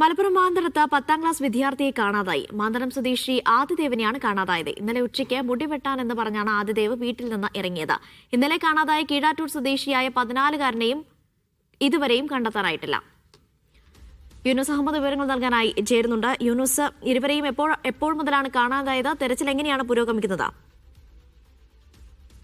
മലപ്പുറം മാന്തളത്ത് പത്താം ക്ലാസ് വിദ്യാർത്ഥിയെ കാണാതായി. മാന്തളം സ്വദേശി ആദിദേവിനെയാണ് കാണാതായത്. ഇന്നലെ ഉച്ചയ്ക്ക് മുടി വെട്ടാൻ എന്ന് പറഞ്ഞാണ് ആദിദേവ് വീട്ടിൽ നിന്ന് ഇറങ്ങിയത്. ഇന്നലെ കാണാതായ കീഴാറ്റൂർ സ്വദേശിയായ പതിനാലുകാരനെയും ഇതുവരെയും കണ്ടെത്താനായിട്ടില്ല. യൂനുസ് അഹമ്മദ് വിവരങ്ങൾ നൽകാനായി ചേരുന്നുണ്ട്. യൂനുസ് ഇരുവരെയും എപ്പോൾ എപ്പോൾ മുതലാണ് കാണാതായത്? തെരച്ചിൽ എങ്ങനെയാണ് പുരോഗമിക്കുന്നത്?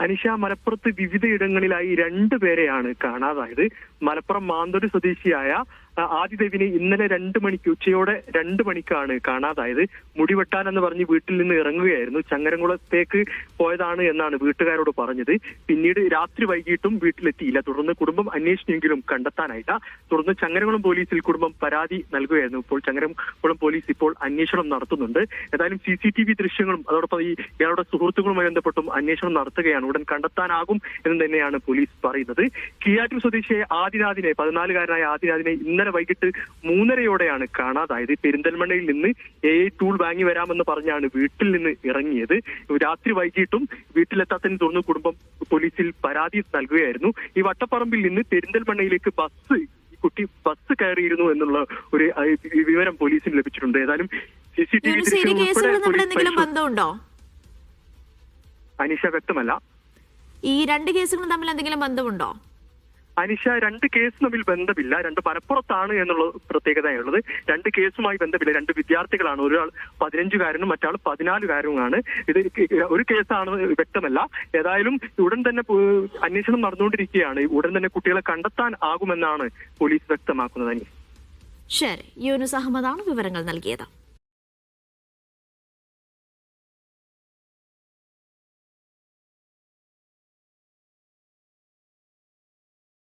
അനിഷ മലപ്പുറത്ത് വിവിധയിടങ്ങളിലായി രണ്ടുപേരെയാണ് കാണാതായത്. മലപ്പുറം മാന്തൂര് സ്വദേശിയായ ആദിദേവിനെ ഇന്നലെ രണ്ട് മണിക്ക് ഉച്ചയോടെ രണ്ട് മണിക്കാണ് കാണാതായത്. മുടിവെട്ടാൻ എന്ന് പറഞ്ഞ് വീട്ടിൽ നിന്ന് ഇറങ്ങുകയായിരുന്നു. ചങ്ങരംകുളത്തേക്ക് പോയതാണ് എന്നാണ് വീട്ടുകാരോട് പറഞ്ഞത്. പിന്നീട് രാത്രി വൈകിട്ടും വീട്ടിലെത്തിയില്ല. തുടർന്ന് കുടുംബം അന്വേഷിച്ചെങ്കിലും കണ്ടെത്താനായില്ല. തുടർന്ന് ചങ്ങരംകുളം പോലീസിൽ കുടുംബം പരാതി നൽകുകയായിരുന്നു. ഇപ്പോൾ ചങ്ങരംകുളം പോലീസ് ഇപ്പോൾ അന്വേഷണം നടത്തുന്നുണ്ട്. ഏതായാലും സി സി ടി വി ദൃശ്യങ്ങളും അതോടൊപ്പം ഈ ഇയാളുടെ സുഹൃത്തുക്കളുമായി ബന്ധപ്പെട്ടും അന്വേഷണം നടത്തുകയാണ്. ഉടൻ കണ്ടെത്താനാകും എന്ന് തന്നെയാണ് പോലീസ് പറയുന്നത്. കിയാറ്റൂർ സ്വദേശിയായ ആദിനാഥിനെ പതിനാലുകാരനായ ആദിനാഥിനെ ഇന്നലെ വൈകിട്ട് മൂന്നരയോടെയാണ് കാണാതായത്. പെരിന്തൽമണ്ണയിൽ നിന്ന് എ ഐ ടൂൾ വാങ്ങി വരാമെന്ന് പറഞ്ഞാണ് വീട്ടിൽ നിന്ന് ഇറങ്ങിയത്. രാത്രി വൈകിട്ടും വീട്ടിലെത്താത്തതിനെ തുടർന്ന് കുടുംബം പോലീസിൽ പരാതി നൽകുകയായിരുന്നു. ഈ വട്ടപ്പറമ്പിൽ നിന്ന് പെരിന്തൽമണ്ണയിലേക്ക് ബസ് ഈ കുട്ടി ബസ് കയറിയിരുന്നു എന്നുള്ള ഒരു വിവരം പോലീസിന് ലഭിച്ചിട്ടുണ്ട്. ഏതായാലും സി സി ടി വി ബന്ധമുണ്ടോ? അനിഷ വ്യക്തമല്ല. ഈ രണ്ട് കേസുകളും തമ്മിൽ എന്തെങ്കിലും ബന്ധമുണ്ടോ? അനിഷ രണ്ട് കേസ് തമ്മിൽ ബന്ധമില്ല. രണ്ട് മലപ്പുറത്താണ് എന്നുള്ള പ്രത്യേകതയുള്ളത് രണ്ട് കേസുമായി ബന്ധമില്ല. രണ്ട് വിദ്യാർത്ഥികളാണ്. ഒരാൾ പതിനഞ്ചുകാരനും മറ്റാൾ പതിനാലുകാരനുമാണ്. ഇത് ഒരു കേസാണ് വ്യക്തമല്ല. ഏതായാലും ഉടൻ തന്നെ അന്വേഷണം നടന്നുകൊണ്ടിരിക്കുകയാണ്. ഉടൻ തന്നെ കുട്ടികളെ കണ്ടെത്താൻ ആകുമെന്നാണ് പോലീസ് വ്യക്തമാക്കുന്നത് ശരി. യൂനുസ് അഹമ്മദാണ് വിവരങ്ങൾ നൽകിയത്.